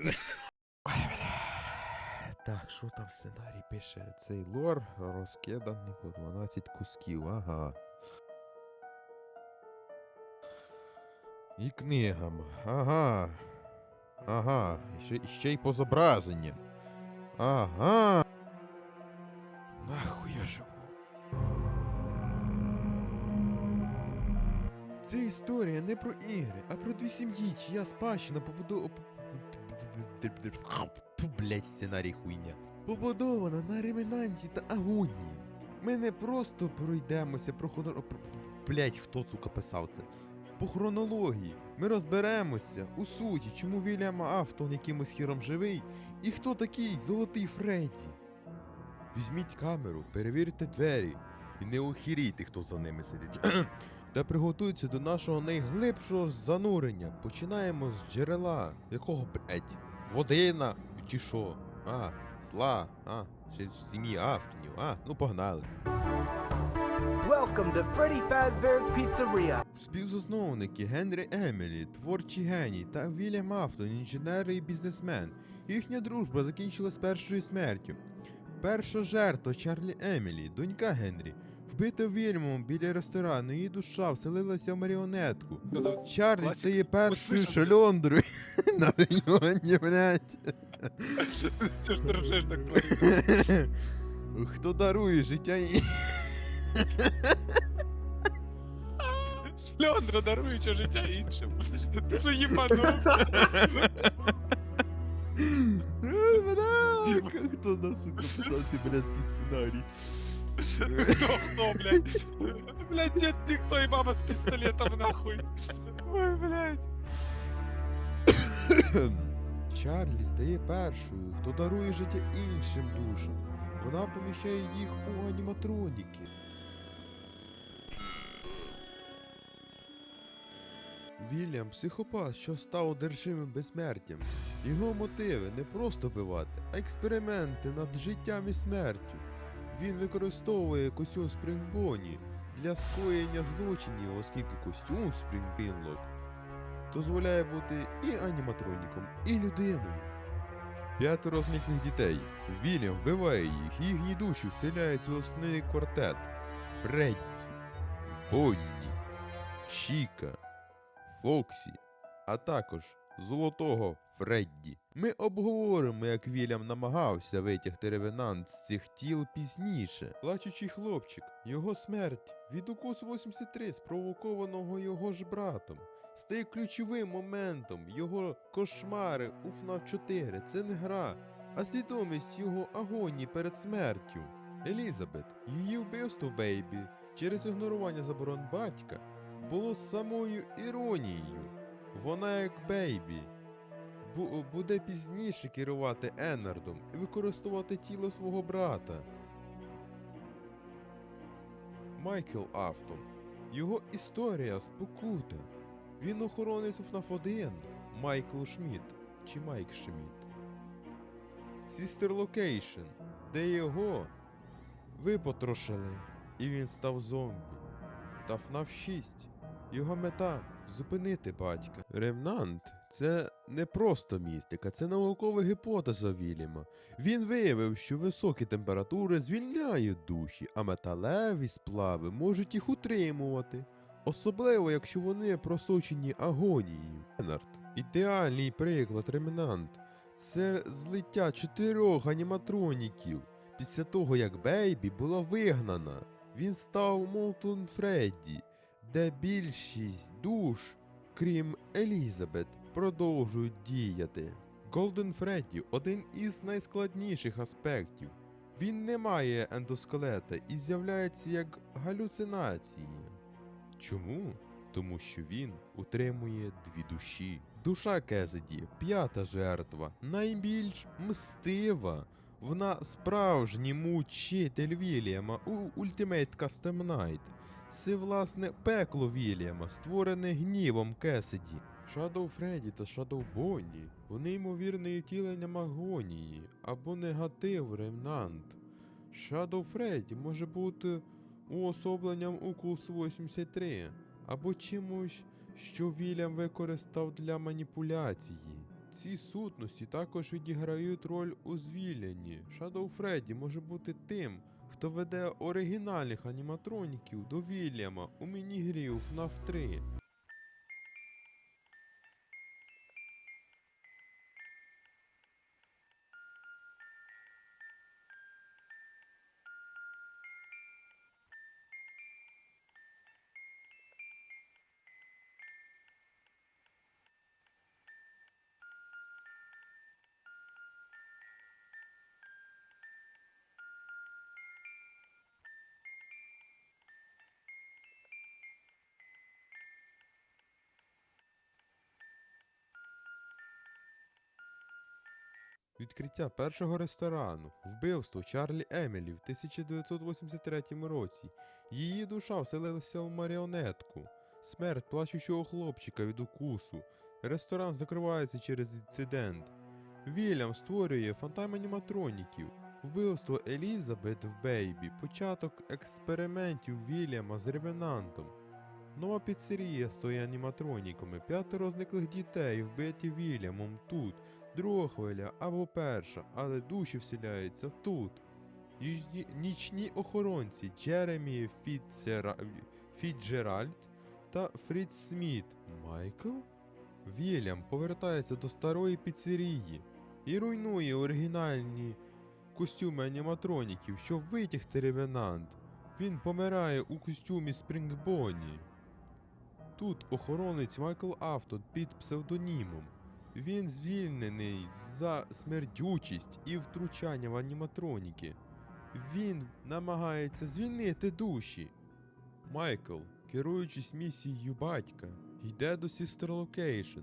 бля. Так, що там сценарій пише? Цей лор розкиданий по 12 кусків, ага. І книгам, ага. Ага. Ще, ще й по зображенням. Ага. Нахуй я живу. Це історія не про ігри, а про дві сім'ї, чия спадщина побудована... Блять, сценарій хуйня. Побудована на ремінанті та агонії. Ми не просто пройдемося про хроно... Блять, хто, сука, писав це? По хронології ми розберемося у суті, чому Вільям Автон якимось хіром живий, і хто такий золотий Фредді. Візьміть камеру, перевірте двері і не охірійте, хто за ними сидить. Та приготуйтеся до нашого найглибшого занурення. Починаємо з джерела. Якого, блять? Водина чи що? А, зла, а, ще сім'ї Автонів, а, ну погнали. Welcome to Freddy Fazbear's Pizzeria. Співзасновники Генрі Емілі, творчий геній та Вільям Автон, інженер і бізнесмен. Їхня дружба закінчилась першою смертю. Перша жертва Чарлі Емілі, донька Генрі, вбита Вільямом біля ресторану, її душа вселилася в маріонетку. Чарлі стає першою Услышав. шльондрою на районі, блядь. Ж так. Хто дарує життя і. Шльондра даруючи життя іншим. Ти що їбанувся? Бля, хто нас, сука, писав цей блядський сценарій? Хто, блядь? Блядь, дід ніхто і мама з пістолетом нахуй. Ой, блядь. Чарлі стає першою, хто дарує життя іншим душам. Вона поміщає їх у аніматроніки. Вільям психопат, що став одержимим безсмертям. Його мотиви не просто вбивати, а експерименти над життям і смертю. Він використовує костюм Спрінгбоні для скоєння злочинів, оскільки костюм Спрінгбінлок дозволяє бути і аніматроніком, і людиною. П'ятеро зниклих дітей. Вільям вбиває їх, їхні душі вселяються у основний квартет. Фредді, Бонні, Чіка, Фоксі, а також Золотого Фредді. Ми обговоримо, як Вільям намагався витягти ревенант з цих тіл пізніше. Плачучий хлопчик, його смерть від укусу 83, спровокованого його ж братом стає ключовим моментом його кошмари у FNAF 4. Це не гра, а свідомість його агонії перед смертю. Елізабет, її вбивство Бейбі через ігнорування заборон батька було самою іронією. Вона, як Бейбі, буде пізніше керувати Еннардом і використовувати тіло свого брата. Майкл Автон. Його історія спокута. Він охоронець у FNAF 1 Майкл Шмідт чи Майк Шмідт. Sister Location, де його випотрошили, і він став зомбі. Та FNAF 6. Його мета зупинити батька. Ремнант це не просто містика, це наукова гіпотеза Вільяма. Він виявив, що високі температури звільняють душі, а металеві сплави можуть їх утримувати. Особливо, якщо вони просочені агонією. Енард ідеальний приклад ремнант. Це злиття чотирьох аніматроніків. Після того, як Бейбі була вигнана, він став Молтон Фредді, де більшість душ, крім Елізабет, продовжують діяти. Голден Фредді один із найскладніших аспектів. Він не має ендоскелета і з'являється як галюцинації. Чому? Тому що він утримує дві душі. Душа Кезеді, п'ята жертва, найбільш мстива. Вона справжній мучитель Вільяма у Ultimate Custom Night. Це власне пекло Вільяма, створене гнівом Кесіді. Shadow Фредді та Shadow Бонні вони ймовірне втіленням агонії або негатив ремнант. Shadow Фредді може бути уособленням укусу 83 або чимось, що Вільям використав для маніпуляції. Ці сутності також відіграють роль у звільненні. Shadow Фредді може бути тим, хто веде оригінальних аніматроніків до Вільяма у міні-грі FNAF 3. Відкриття першого ресторану, вбивство Чарлі Емілі в 1983 році. Її душа вселилася в маріонетку. Смерть плачущого хлопчика від укусу. Ресторан закривається через інцидент. Вільям створює фантом аніматроніків. Вбивство Елізабет в Бейбі, початок експериментів Вільяма з Ревенантом. Нова піцерія стоїть аніматроніками, п'ятеро зниклих дітей вбиті Вільямом тут, друга хвиля або перша, але душі вселяються тут. Нічні охоронці Джеремі Фіцера... Фіджеральд та Фріц Сміт. Майкл? Вільям повертається до старої піцерії і руйнує оригінальні костюми аніматроніків, щоб витягти ревенант. Він помирає у костюмі Спрінгбоні. Тут охоронець Майкл Автон під псевдонімом. Він звільнений за смердючість і втручання в аніматроніки. Він намагається звільнити душі. Майкл, керуючись місією батька, йде до Сістер Локейшн.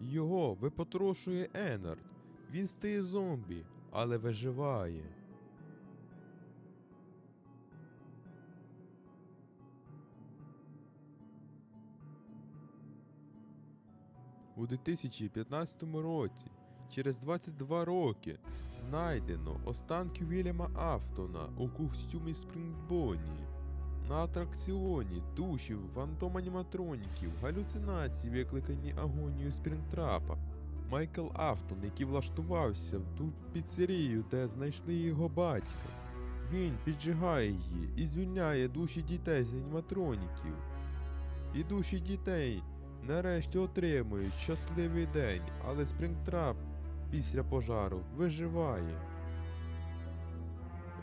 Його випотрошує Енард. Він стає зомбі, але виживає. У 2015 році, через 22 роки, знайдено останки Вільяма Афтона у костюмі Спрінгбоні. На атракціоні душів фантом-аніматроніків, галюцинації, викликані агонією Спрінгтрапа. Майкл Афтон, який влаштувався в ту піцерію, де знайшли його батька. Він піджигає її і звільняє душі дітей з аніматроніків. І душі дітей нарешті отримують щасливий день, але Спрінгтрап після пожару виживає.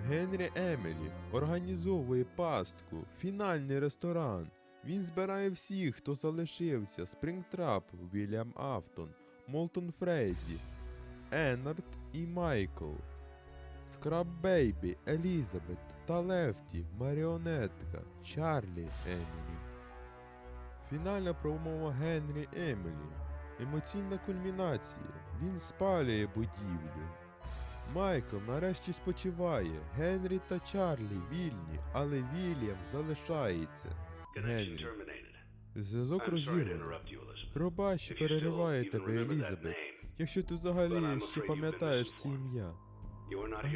Генрі Емелі організовує пастку, фінальний ресторан. Він збирає всіх, хто залишився: Спрінгтрап, Вільям Афтон, Молтон Фредді, Еннард і Майкл. Скраб Бейбі, Елізабет та Лефті, Маріонетка, Чарлі Емілі. Фінальна промова Генрі Емілі. Емоційна кульмінація. Він спалює будівлю. Майкл нарешті спочиває. Генрі та Чарлі вільні, але Вільям залишається. Генрі. Зв'язок Elizabeth. Пробач, перериваю тебе, Елізабет. Якщо ти взагалі ще пам'ятаєш це ім'я.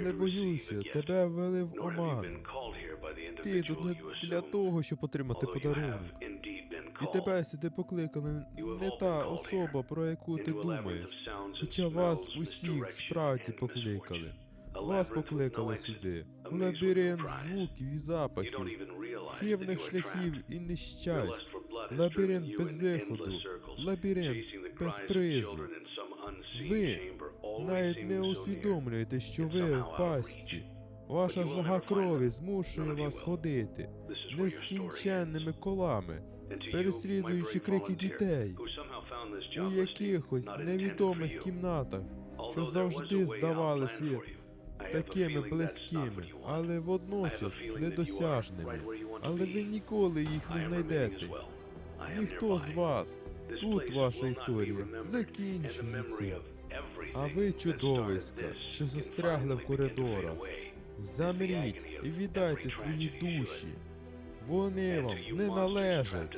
to боюся, тебе ввели в оману. the Ти тут не для того, щоб отримати подарунок. І тебе сюди покликали have не та особа, про яку ти думаєш. Хоча вас усіх справді покликали. Вас покликали сюди. У лабіринт звуків і запахів, хибних шляхів і нещасть. Лабіринт без виходу, лабіринт без призу. Ви навіть не усвідомлюєте, що ви в пастці. Ваша жага крові змушує вас ходити нескінченними колами, переслідуючи крики дітей у якихось невідомих кімнатах, що завжди здавалися такими близькими, але водночас недосяжними. Але ви ніколи їх не знайдете. Ніхто з вас. Тут ваша історія закінчується. А ви чудовиська, що застрягли в коридорах. Замріть і віддайте свої душі. Вони вам не належать.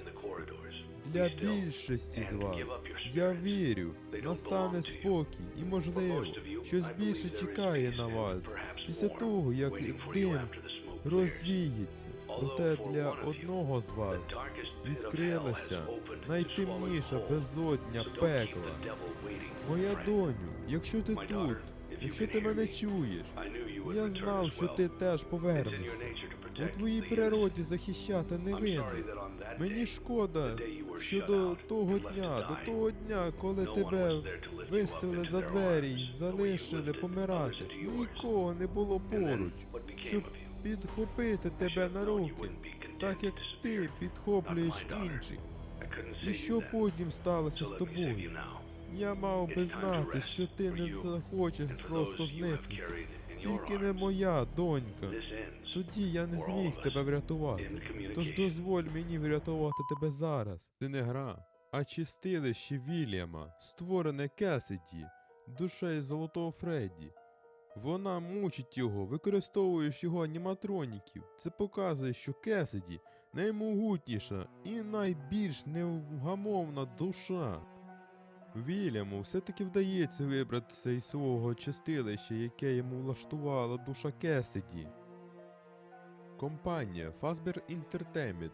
Для більшості з вас я вірю, настане спокій і можливо, щось більше чекає на вас після того, як дим розвіється. Проте для одного з вас відкрилася найтемніша безодня пекла. Моя доню, якщо ти тут, якщо ти мене чуєш, я знав, що ти теж повернешся. У твоїй природі захищати невинних. Мені шкода, що до того дня, до того дня, коли тебе виставили за двері й залишили помирати, нікого не було поруч, щоб підхопити тебе на руки, так як ти підхоплюєш інших. І що потім сталося з тобою? Я мав би знати, що ти не захочеш просто зникнути. Тільки не моя донька. Тоді я не зміг тебе врятувати. Тож дозволь мені врятувати тебе зараз. Це не гра, а чистилище Вільяма, створене Кесіді, душею золотого Фредді. Вона мучить його, використовуючи його аніматроніків. Це показує, що Кесіді наймогутніша і найбільш невгамовна душа. Вільяму все-таки вдається вибратися із свого чистилища, яке йому влаштувала душа Кесіді. Компанія Fazbear Entertainment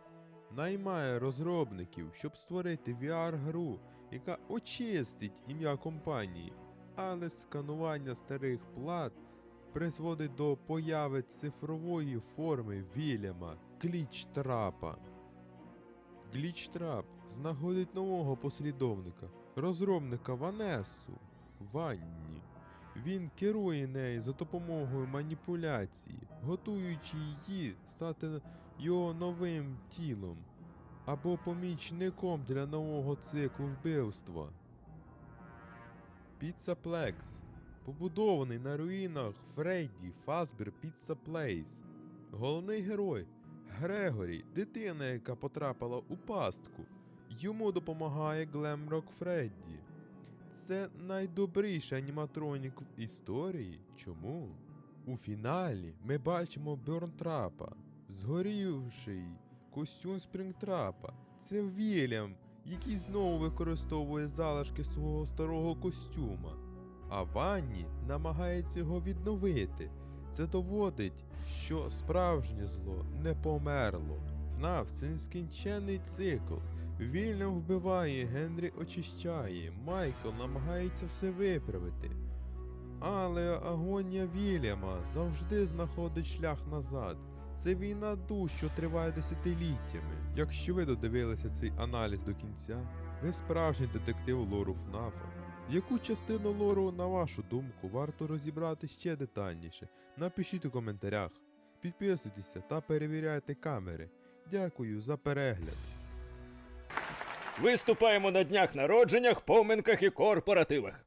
наймає розробників, щоб створити VR-гру, яка очистить ім'я компанії, але сканування старих плат призводить до появи цифрової форми Вільяма Глічтрапа. Глічтрап знаходить нового послідовника, розробника Ванесу Ванні. Він керує нею за допомогою маніпуляції, готуючи її стати його новим тілом або помічником для нового циклу вбивства. Піцаплекс побудований на руїнах Фредді Фазбер Піцца Плейс. Головний герой Грегорі, дитина, яка потрапила у пастку. Йому допомагає Глемрок Фредді. Це найдобріший аніматронік в історії. Чому? У фіналі ми бачимо Бьорнтрапа, згорівший костюм Спрінгтрапа. Це Вільям, який знову використовує залишки свого старого костюма. А Ванні намагається його відновити. Це доводить, що справжнє зло не померло. ФНАФ це нескінченний цикл. Вільям вбиває, Генрі очищає, Майкл намагається все виправити. Але агонія Вільяма завжди знаходить шлях назад. Це війна душ, що триває десятиліттями. Якщо ви додивилися цей аналіз до кінця, ви справжній детектив лору ФНАФа. Яку частину лору, на вашу думку, варто розібрати ще детальніше? Напишіть у коментарях. Підписуйтеся та перевіряйте камери. Дякую за перегляд. Виступаємо на днях народженнях, поминках і корпоративах.